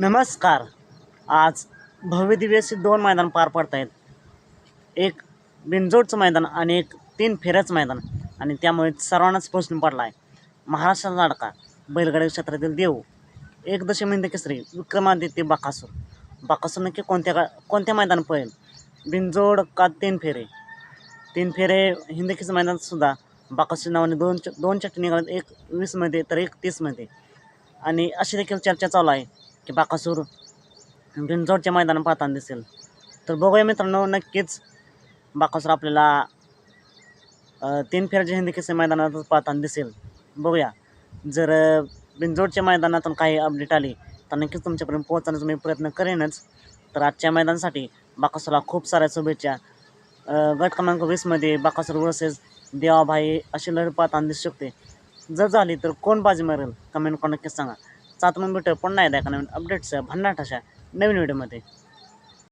नमस्कार. आज भव्य दोन मैदान पार पडत आहेत एक बिनजोडचं मैदान आणि एक तीन फेऱ्याचं मैदान. आणि त्यामुळे सर्वांनाच प्रश्न पडला आहे महाराष्ट्राचा लाडका बैलगाडी क्षेत्रातील देव एक दशमिंद केसरी विक्रमादित्य बाकासूर. बाकासूर नक्की कोणत्या का कोणत्या मैदान पळेल? बिनजोड का तीन फेरे? तीन फेरे हिंदकीचं मैदानसुद्धा बाकासूर नावाने दोन च दोन चट्टी निघाल्यात एक वीसमध्ये तर एक तीसमध्ये. आणि अशी देखील चर्चा चालू आहे. की बाकासूर बिनजोडच्या मैदानात पाहताना दिसेल. तर बघूया मित्रांनो नक्कीच बाकासूर आपल्याला तीन फेरच्या हिंदी किस्से मैदानातच पाहताना दिसेल. बघूया. जर बिनजोडच्या मैदानातून काही अपडेट आली तर नक्कीच तुमच्यापर्यंत पोहोचण्याचा मी प्रयत्न करेनच. तर आजच्या मैदानासाठी बाकासूरला खूप साऱ्या शुभेच्छा. गट क्रमांक वीसमध्ये बाकासूर वर्सेस देवाभाई अशी लढ पाहताना दिसू शकते. जर झाली तर कोण बाजी मारेल? कमेंट करून नक्कीच सांगा. सात मग पुन्हा एकदा एका नवीन अपडेट्स भन्नाट अशा नवीन व्हिडिओमध्ये